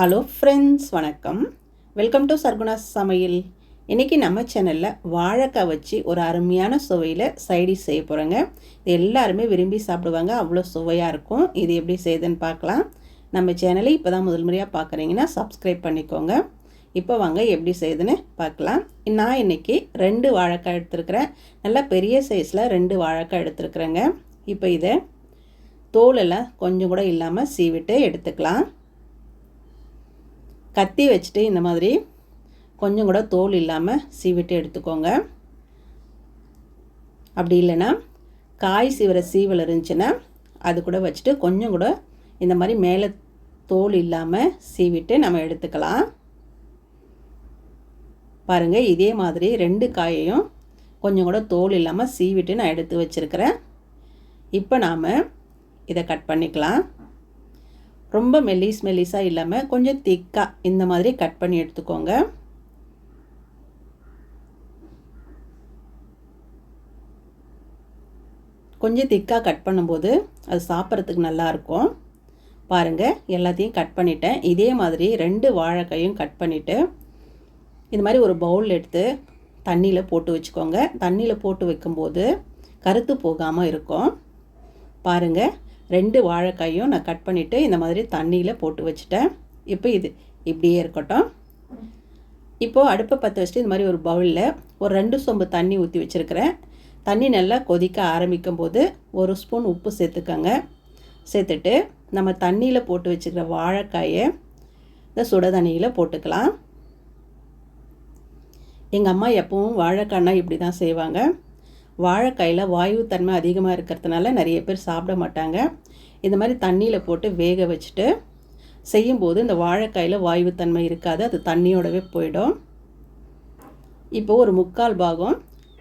Hello friends வணக்கம். Welcome to Sarguna சமையல் இன்றைக்கி நம்ம சேனலில் வாழைக்காய் வச்சு ஒரு அருமையான சுவையில் சைடிஷ் செய்ய போகிறோங்க இது எல்லாருமே விரும்பி சாப்பிடுவாங்க. அவ்வளோ சுவையாக இருக்கும். இது எப்படி செய்யுதுன்னு பார்க்கலாம். நம்ம சேனலை இப்போ தான் முதல் முறையாக பார்க்குறீங்கன்னா சப்ஸ்கிரைப் பண்ணிக்கோங்க. இப்போ வாங்க எப்படி செய்யுதுன்னு பார்க்கலாம். நான் இன்றைக்கி ரெண்டு வாழைக்காய் எடுத்துருக்கிறேன். நல்லா பெரிய சைஸில் ரெண்டு வாழைக்காய் எடுத்துருக்குறேங்க. இப்போ இதை தோலெல்லாம் கொஞ்சம் கூட இல்லாமல் சீவிட்டு எடுத்துக்கலாம். கத்தி வச்சுட்டு இந்த மாதிரி கொஞ்சம் கூட தோல் இல்லாமல் சீவிட்டு எடுத்துக்கோங்க. அப்படி இல்லைன்னா காய் சீவிர சீவல் இருந்துச்சுன்னா அது கூட வச்சுட்டு கொஞ்சம் கூட இந்த மாதிரி மேலே தோல் இல்லாமல் சீவிட்டு நம்ம எடுத்துக்கலாம். பாருங்கள் இதே மாதிரி ரெண்டு காயையும் கொஞ்சம் கூட தோல் இல்லாமல் சீவிட்டு நான் எடுத்து வச்சுருக்கிறேன். இப்போ நாம் இதை கட் பண்ணிக்கலாம். ரொம்ப மெல்லிஸ் மெல்லிஸாக இல்லாமல் கொஞ்சம் திக்காக இந்த மாதிரி கட் பண்ணி எடுத்துக்கோங்க. கொஞ்சம் திக்காக கட் பண்ணும்போது அது சாப்பிட்றதுக்கு நல்லாயிருக்கும் பாருங்கள் எல்லாத்தையும் கட் பண்ணிட்டேன். இதே மாதிரி ரெண்டு வாழைக்காயும் கட் பண்ணிவிட்டு இந்த மாதிரி ஒரு பவுல் எடுத்து தண்ணியில் போட்டு வச்சுக்கோங்க. தண்ணியில் போட்டு வைக்கும்போது கருத்து போகாமல் இருக்கும். பாருங்கள் ரெண்டு வாழைக்காயும் நான் கட் பண்ணிவிட்டு இந்த மாதிரி தண்ணியில் போட்டு வச்சுட்டேன். இப்போ இது இப்படியே இருக்கட்டும். இப்போது அடுப்பை பற்ற வச்சுட்டு இந்த மாதிரி ஒரு பவுலில் ஒரு ரெண்டு சொம்பு தண்ணி ஊற்றி வச்சுருக்கிறேன். தண்ணி நல்லா கொதிக்க ஆரம்பிக்கும் போது ஒரு ஸ்பூன் உப்பு சேர்த்துக்கோங்க. சேர்த்துட்டு நம்ம தண்ணியில் போட்டு வச்சுக்கிற வாழைக்காயை இந்த சுட தண்ணியில் போட்டுக்கலாம். எங்கள் அம்மா எப்பவும் வாழைக்காய்னா இப்படி தான் செய்வாங்க. வாழைக்காயில் வாயு தன்மை அதிகமாக இருக்கிறதுனால நிறைய பேர் சாப்பிட மாட்டாங்க. இந்த மாதிரி தண்ணியில் போட்டு வேக வச்சுட்டு செய்யும்போது இந்த வாழைக்காயில் வாயுத்தன்மை இருக்காது. அது தண்ணியோடவே போயிடும். இப்போது ஒரு முக்கால் பாகம்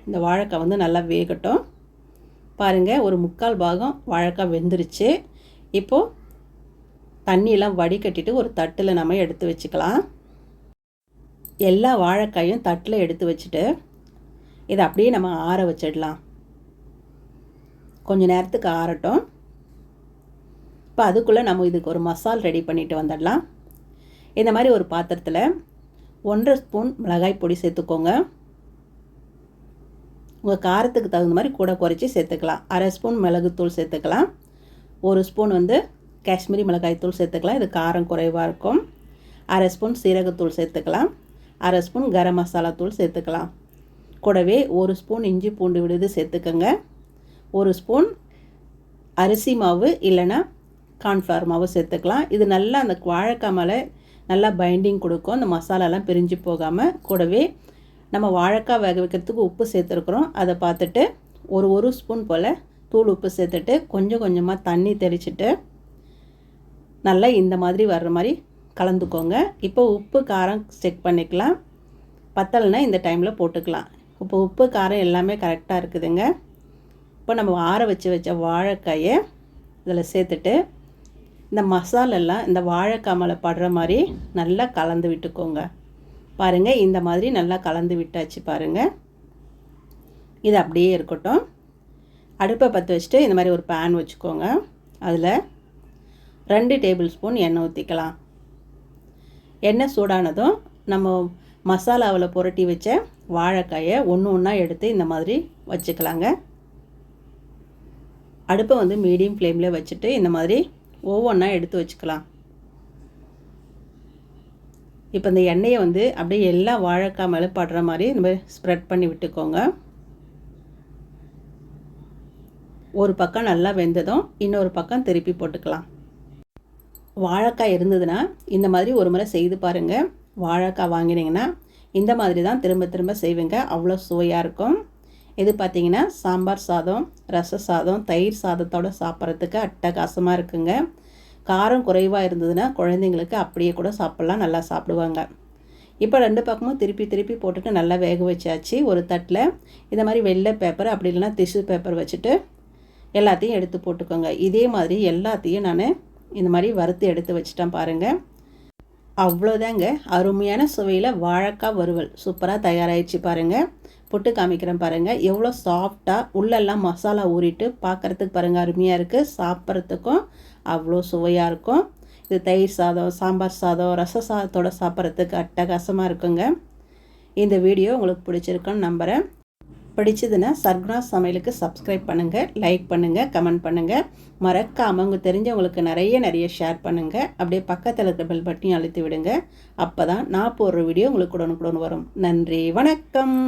இந்த வாழைக்காய் வந்து நல்லா வேகட்டும். பாருங்கள் ஒரு முக்கால் பாகம் வாழைக்காய் வெந்துருச்சு. இப்போது தண்ணியெல்லாம் வடிகட்டிட்டு ஒரு தட்டில் நம்ம எடுத்து வச்சுக்கலாம். எல்லா வாழைக்காயும் தட்டில் எடுத்து வச்சுட்டு இதை அப்படியே நம்ம ஆற வச்சிடலாம். கொஞ்சம் நேரத்துக்கு ஆறட்டும். இப்போ அதுக்குள்ளே நம்ம இதுக்கு ஒரு மசால் ரெடி பண்ணிட்டு வந்துடலாம். இந்த மாதிரி ஒரு பாத்திரத்தில் ஒன்றரை ஸ்பூன் மிளகாய் பொடி சேர்த்துக்கோங்க. உங்கள் காரத்துக்கு தகுந்த மாதிரி கூட குறைச்சி சேர்த்துக்கலாம். அரை ஸ்பூன் மிளகுத்தூள் சேர்த்துக்கலாம். ஒரு ஸ்பூன் வந்து காஷ்மீரி மிளகாய்த்தூள் சேர்த்துக்கலாம். இது காரம் குறைவாக இருக்கும். அரை ஸ்பூன் சீரகத்தூள் சேர்த்துக்கலாம். அரை ஸ்பூன் கரம் மசாலா தூள் சேர்த்துக்கலாம். கூடவே ஒரு ஸ்பூன் இஞ்சி பூண்டு விடுது சேர்த்துக்கோங்க. ஒரு ஸ்பூன் அரிசி மாவு இல்லைன்னா கார்ன்ஃப்ளவர் மாவு சேர்த்துக்கலாம். இது நல்லா அந்த வாழைக்காய் மேலே நல்லா பைண்டிங் கொடுக்கும். அந்த மசாலாலாம் பிரிஞ்சு போகாமல் கூடவே நம்ம வாழைக்காய் வேக வைக்கிறதுக்கு உப்பு சேர்த்துருக்குறோம். அதை பார்த்துட்டு ஒரு ஒரு ஸ்பூன் போல் தூள் உப்பு சேர்த்துட்டு கொஞ்சம் கொஞ்சமாக தண்ணி தெளிச்சுட்டு நல்லா இந்த மாதிரி வர்ற மாதிரி கலந்துக்கோங்க. இப்போ உப்பு காரம் செக் பண்ணிக்கலாம். பத்தலைன்னா இந்த டைமில் போட்டுக்கலாம். இப்போ உப்பு காரம் எல்லாமே கரெக்டாக இருக்குதுங்க. இப்போ நம்ம ஆற வச்சு வச்ச வாழைக்காயை இதில் சேர்த்துட்டு இந்த மசாலெல்லாம் இந்த வாழைக்காய் மேலே படுற மாதிரி நல்லா கலந்து விட்டுக்கோங்க. பாருங்கள் இந்த மாதிரி நல்லா கலந்து விட்டாச்சு பாருங்கள் இது அப்படியே இருக்கட்டும். அடுப்பை பற்ற வச்சுட்டு இந்த மாதிரி ஒரு பேன் வச்சுக்கோங்க. அதில் ரெண்டு டேபிள் ஸ்பூன் எண்ணெய் ஊற்றிக்கலாம். எண்ணெய் சூடானதும் நம்ம மசாலாவில் புரட்டி வச்ச வாழைக்காயை ஒன்று ஒன்றா எடுத்து இந்த மாதிரி வச்சுக்கலாங்க. அடுப்பை வந்து மீடியம் ஃப்ளேமில் வச்சுட்டு இந்த மாதிரி ஒவ்வொன்றா எடுத்து வச்சுக்கலாம். இப்போ இந்த எண்ணெயை வந்து அப்படியே எல்லா வாழைக்காய் மேலே படுற மாதிரி இந்த மாதிரி ஸ்ப்ரெட் பண்ணி விட்டுக்கோங்க. ஒரு பக்கம் நல்லா வெந்ததும் இன்னொரு பக்கம் திருப்பி போட்டுக்கலாம். வாழைக்காய் இருந்ததுன்னா இந்த மாதிரி ஒரு முறை செய்து பாருங்கள் வாழைக்காய் வாங்கினீங்கன்னா இந்த மாதிரி தான் திரும்ப திரும்ப செய்வேங்க. அவ்வளோ சுவையாக இருக்கும். இது பார்த்திங்கன்னா சாம்பார் சாதம் ரச சாதம் தயிர் சாதத்தோடு சாப்பிட்றதுக்கு அட்டகாசமாக இருக்குங்க. காரம் குறைவாக இருந்ததுன்னா குழந்தைங்களுக்கு அப்படியே கூட சாப்பிட்லாம் நல்லா சாப்பிடுவாங்க. இப்போ ரெண்டு பக்கமும் திருப்பி திருப்பி போட்டுட்டு நல்லா வேக வச்சாச்சு. ஒரு தட்டில் இந்த மாதிரி வெள்ளை பேப்பர் அப்படி இல்லைன்னா டிஷ்யூ பேப்பர் வச்சுட்டு எல்லாத்தையும் எடுத்து போட்டுக்கோங்க. இதே மாதிரி எல்லாத்தையும் நான் இந்த மாதிரி வறுத்து எடுத்து வச்சுட்டேன் பாருங்கள் அவ்வளோதாங்க. அருமையான சுவையில் வாழைக்காய் வறுவல். சூப்பராக தயாராகிடுச்சு பாருங்கள் போட்டு காமிக்கிறேன் பாருங்கள் எவ்வளோ சாஃப்டாக உள்ளெல்லாம் மசாலா ஊறிட்டு பார்க்குறதுக்கு பாருங்கள் அருமையாக இருக்குது சாப்பிட்றதுக்கும் அவ்வளோ சுவையாக இருக்கும். இது தயிர் சாதம் சாம்பார் சாதம் ரச சாதத்தோட சாப்பிட்றதுக்கு அட்டகாசமாக இருக்குங்க. இந்த வீடியோ உங்களுக்கு பிடிச்சிருக்குன்னு நம்புகிறேன் பிடிச்சதுன்னா சர்க்குணா சமையலுக்கு சப்ஸ்கிரைப் பண்ணுங்கள் லைக் பண்ணுங்கள் கமெண்ட் பண்ணுங்கள் மறக்காமல் உங்கள் தெரிஞ்சவங்களுக்கு நிறைய நிறைய ஷேர் பண்ணுங்கள் அப்படியே பக்கத்தில் இருக்கிற பெல் பட்டியும் அழுத்தி விடுங்க. அப்போ தான் நான் போடுற வீடியோ உங்களுக்கு உடனுக்குடன் வரும். நன்றி வணக்கம்.